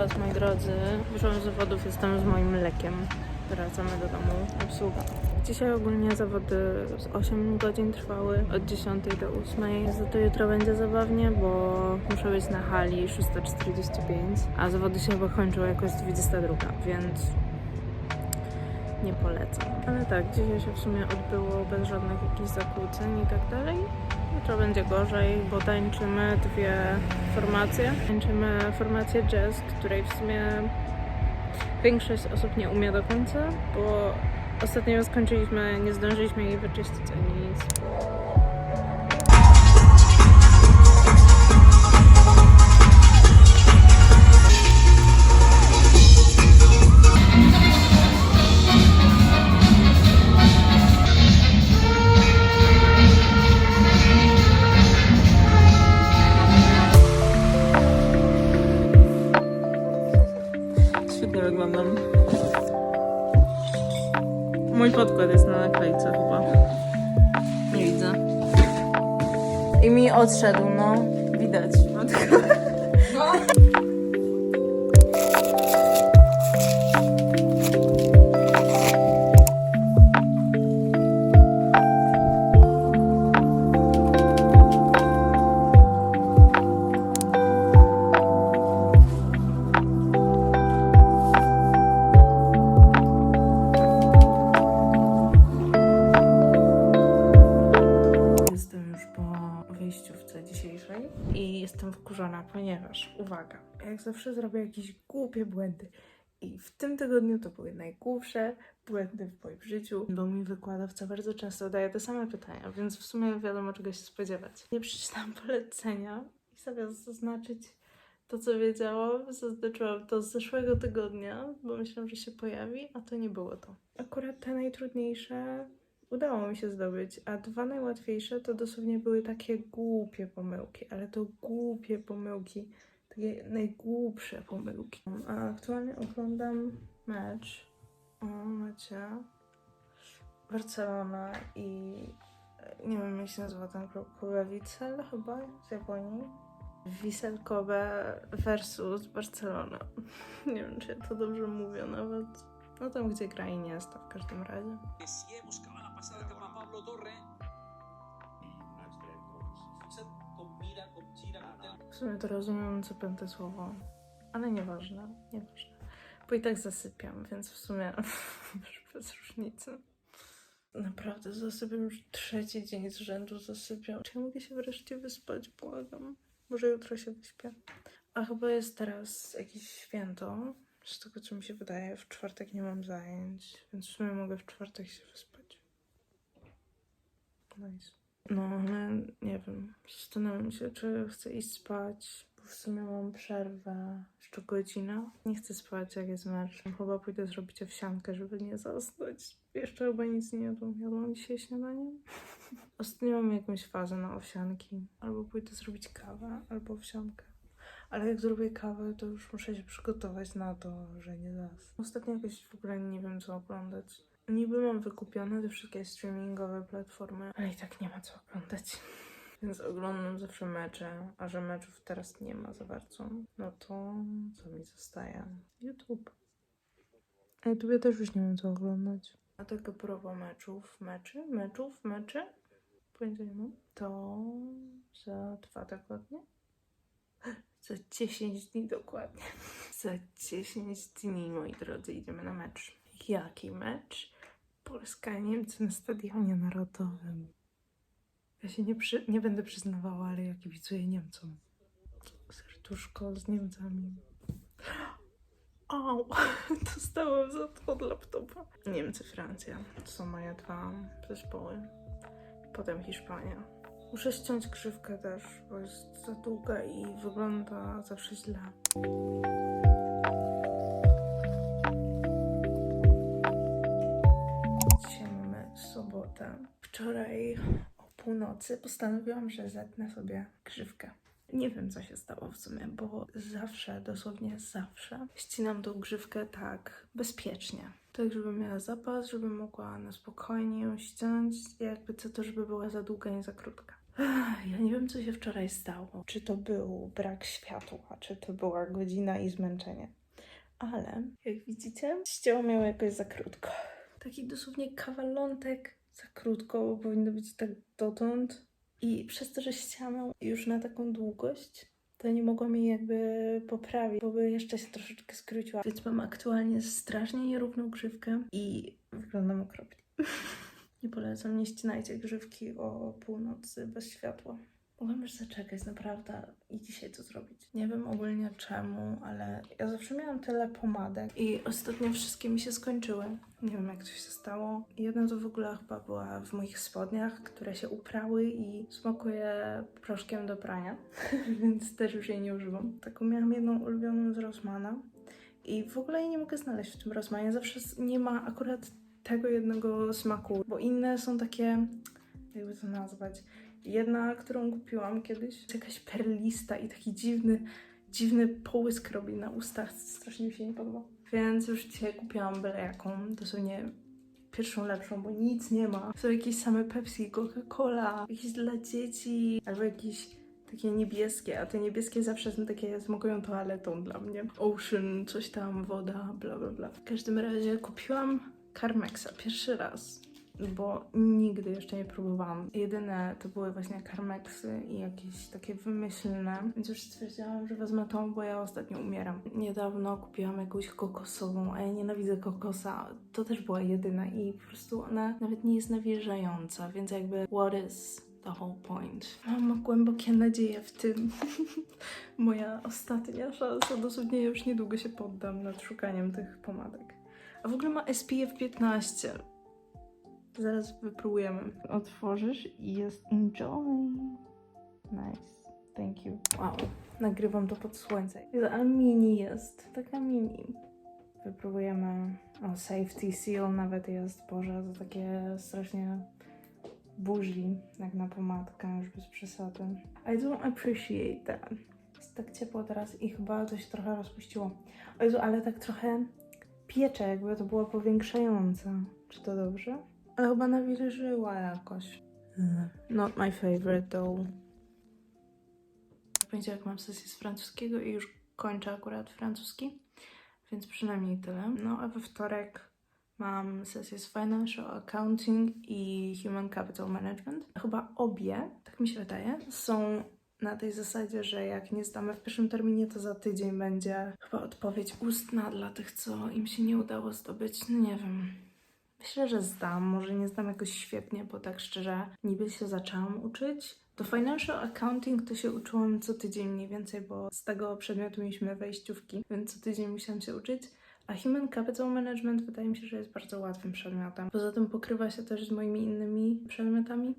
Was moi drodzy. Wyszłam z zawodów, jestem z moim lekiem. Wracamy do domu. Obsługa. Dzisiaj ogólnie zawody z 8 godzin trwały, od 10 do 8. Za to jutro będzie zabawnie, bo muszę być na hali 6.45, a zawody się chyba kończą jakoś 22, więc nie polecam. Ale tak, dzisiaj się w sumie odbyło bez żadnych jakichś zakłóceń i tak dalej. Jutro będzie gorzej, bo tańczymy dwie formacje. Tańczymy formację jazz, której w sumie większość osób nie umie do końca, bo ostatnio skończyliśmy, nie zdążyliśmy jej wyczyścić ani nic. I mi odszedł, no. Widać. Uwaga, jak zawsze zrobię jakieś głupie błędy. I w tym tygodniu to były najgłupsze błędy w moim życiu, bo mi wykładowca bardzo często zadaje te same pytania, więc w sumie wiadomo czego się spodziewać. Nie przeczytałam polecenia i zamiast zaznaczyć to, co wiedziałam, zaznaczyłam to z zeszłego tygodnia, bo myślałam, że się pojawi, a to nie było to. Akurat te najtrudniejsze udało mi się zdobyć, a dwa najłatwiejsze to dosłownie były takie głupie pomyłki, ale to głupie pomyłki, takie najgłupsze pomyłki. A aktualnie oglądam mecz, o macie, Barcelona i e, nie wiem jak się nazywa ten klub, Kulawice chyba z Japonii. Wiselkowe versus Barcelona. Nie wiem, czy ja to dobrze mówię nawet. No tam, gdzie gra Iniesta w każdym razie. W sumie to rozumiem co piąte słowo, ale nieważne, nieważne. Bo i tak zasypiam, więc w sumie bez różnicy. Naprawdę zasypiam już trzeci dzień z rzędu zasypiam. Czy ja mogę się wreszcie wyspać? Błagam. Może jutro się wyśpię. A chyba jest teraz jakieś święto. Z tego co mi się wydaje, w czwartek nie mam zajęć, więc w sumie mogę w czwartek się wyspać. Nice. No, ale nie wiem. Zastanawiam się, czy chcę iść spać, bo w sumie mam przerwę jeszcze godzinę. Nie chcę spać, jak jest mecz. Chyba pójdę zrobić owsiankę, żeby nie zasnąć. Jeszcze chyba nic nie jadłam. Jadłam dzisiaj śniadanie? Ostatnio mam jakąś fazę na owsianki. Albo pójdę zrobić kawę, albo owsiankę. Ale jak zrobię kawę, to już muszę się przygotować na to, że nie zasnę. Ostatnio jakoś w ogóle nie wiem, co oglądać. Niby mam wykupione te wszystkie streamingowe platformy, ale i tak nie ma co oglądać. Więc oglądam zawsze mecze, a że meczów teraz nie ma za bardzo, no to co mi zostaje? YouTube. A YouTube też już nie mam co oglądać. A tak a propos meczów, meczy, meczów, meczy, pojęcia nie mam, to za dwa tygodnie? Za 10 dni dokładnie. Za 10 dni, moi drodzy, idziemy na mecz. Jaki mecz? Polska-Niemcy na Stadionie Narodowym. Ja się nie, przy, nie będę przyznawała, ale ja kibicuję Niemcom. Serduszko z Niemcami. Au! Dostałam za to od laptopa. Niemcy, Francja. To są moje dwa zespoły. Potem Hiszpania. Muszę ściąć krzywkę też, bo jest za długa i wygląda zawsze źle. Dzisiaj mamy sobotę. Wczoraj o północy postanowiłam, że zetnę sobie grzywkę. Nie wiem, co się stało w sumie, bo zawsze, dosłownie zawsze, ścinam tą grzywkę tak bezpiecznie. Tak, żeby miała zapas, żeby mogła na spokojnie ją ściąć, jakby co to, żeby była za długa, nie za krótka. Ja nie wiem, co się wczoraj stało. Czy to był brak światła, czy to była godzina i zmęczenie. Ale jak widzicie, ścięło miało jakoś za krótko. Taki dosłownie kawalątek za krótko, bo powinno być tak dotąd. I przez to, że ją już na taką długość, to nie mogłam jej jakby poprawić, bo by jeszcze się troszeczkę skróciła. Więc mam aktualnie strasznie nierówną grzywkę i wyglądam okropnie. Nie polecam, nie ścinajcie grzywki o północy bez światła. Mogłam już zaczekać, naprawdę, i dzisiaj to zrobić. Nie wiem ogólnie czemu, ale ja zawsze miałam tyle pomadek i ostatnio wszystkie mi się skończyły. Nie wiem jak to się stało. Jedna to w ogóle chyba była w moich spodniach, które się uprały i smakuje proszkiem do prania, więc też już jej nie używam. Taką miałam jedną ulubioną z Rossmana i w ogóle jej nie mogę znaleźć w tym Rossmanie. Zawsze nie ma akurat tego jednego smaku, bo inne są takie, jakby to nazwać, jedna, którą kupiłam kiedyś, jakaś perlista i taki dziwny, dziwny połysk robi na ustach, strasznie mi się nie podoba. Więc już dzisiaj kupiłam byle jaką, dosłownie pierwszą lepszą, bo nic nie ma. Są jakieś same Pepsi, Coca-Cola, jakieś dla dzieci, albo jakieś takie niebieskie, a te niebieskie zawsze są takie smakują toaletą dla mnie. Ocean, coś tam, woda, bla bla bla. W każdym razie kupiłam Carmexa pierwszy raz, bo nigdy jeszcze nie próbowałam. Jedyne to były właśnie Carmexy i jakieś takie wymyślne, więc już stwierdziłam, że wezmę tą, bo ja ostatnio umieram. Niedawno kupiłam jakąś kokosową, a ja nienawidzę kokosa. To też była jedyna i po prostu ona nawet nie jest nawilżająca, więc jakby what is the whole point? Mam głębokie nadzieje w tym. Moja ostatnia szansa, dosłownie już niedługo się poddam nad szukaniem tych pomadek. A w ogóle ma SPF 15. Zaraz wypróbujemy. Otworzysz i jest enjoy. Nice. Thank you. Wow. Nagrywam to pod słońce. Ale mini jest. Taka mini. Wypróbujemy. O, safety seal nawet jest. Boże, to takie strasznie buzi, jak na pomadkę, już bez przesady. I don't appreciate that. Jest tak ciepło teraz i chyba to się trochę rozpuściło. Jezu, ale tak trochę piecze, jakby to było powiększające. Czy to dobrze? Ale chyba nawilżyła jakoś. Not my favorite though. W poniedziałek mam sesję z francuskiego i już kończę akurat francuski, więc przynajmniej tyle. No a we wtorek mam sesję z Financial Accounting i Human Capital Management. Chyba obie, tak mi się wydaje, są na tej zasadzie, że jak nie zdamy w pierwszym terminie, to za tydzień będzie chyba odpowiedź ustna dla tych, co im się nie udało zdobyć. No nie wiem. Myślę, że zdam. Może nie zdam jakoś świetnie, bo tak szczerze niby się zaczęłam uczyć. Do financial accounting to się uczyłam co tydzień mniej więcej, bo z tego przedmiotu mieliśmy wejściówki, więc co tydzień musiałam się uczyć. A Human Capital Management wydaje mi się, że jest bardzo łatwym przedmiotem. Poza tym pokrywa się też z moimi innymi przedmiotami.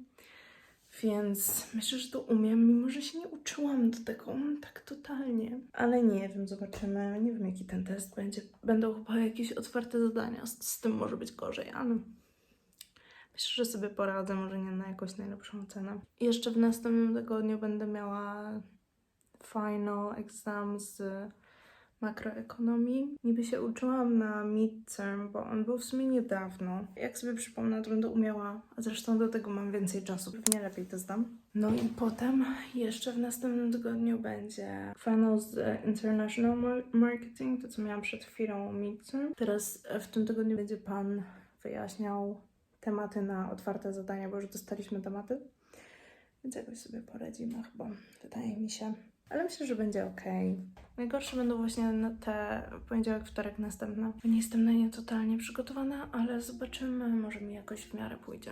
Więc myślę, że to umiem, mimo że się nie uczyłam do tego tak totalnie. Ale nie wiem, zobaczymy. Nie wiem, jaki ten test będzie. Będą chyba jakieś otwarte zadania. Z, z tym może być gorzej, ale myślę, że sobie poradzę. Może nie na jakąś najlepszą cenę. I jeszcze w następnym tygodniu będę miała final exam z makroekonomii. Niby się uczyłam na midterm, bo on był w sumie niedawno. Jak sobie przypomnę, to będę umiała, a zresztą do tego mam więcej czasu. Pewnie lepiej to zdam. No i potem jeszcze w następnym tygodniu będzie final z International Mar- Marketing, to co miałam przed chwilą midterm. Teraz w tym tygodniu będzie Pan wyjaśniał tematy na otwarte zadania, bo już dostaliśmy tematy. Więc jakoś sobie poradzimy chyba, wydaje mi się. Ale myślę, że będzie ok. Najgorsze będą właśnie te poniedziałek, wtorek następne. Nie jestem na nie totalnie przygotowana, ale zobaczymy. Może mi jakoś w miarę pójdzie.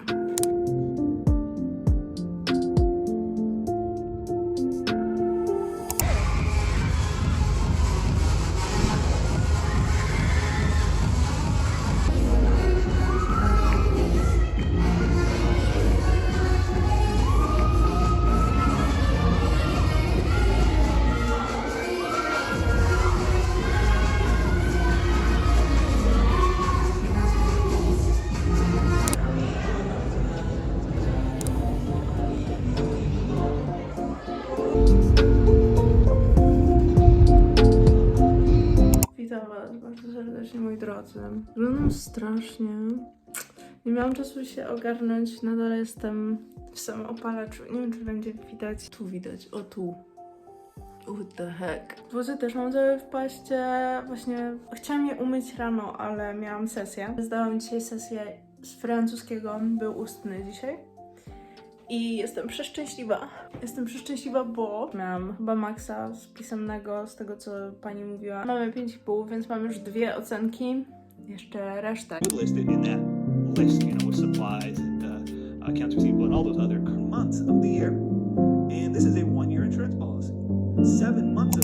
Drodzy. Wyglądam strasznie. Nie miałam czasu się ogarnąć, nadal jestem w samym opalaczu. Nie wiem, czy będzie widać. Tu widać, o tu. What the heck. Włosy też mam całe w paście. Właśnie chciałam je umyć rano, ale miałam sesję. Zdałam dzisiaj sesję z francuskiego. Był ustny dzisiaj. I jestem przeszczęśliwa. Jestem przeszczęśliwa, bo miałam chyba maksa z pisemnego, z tego co pani mówiła. Mamy 5,5, więc mam już dwie ocenki. Jeszcze resztę. list, you know, with supplies and uh, accounts receivable and all those other months of the year. And this is a one-year insurance policy. Seven months of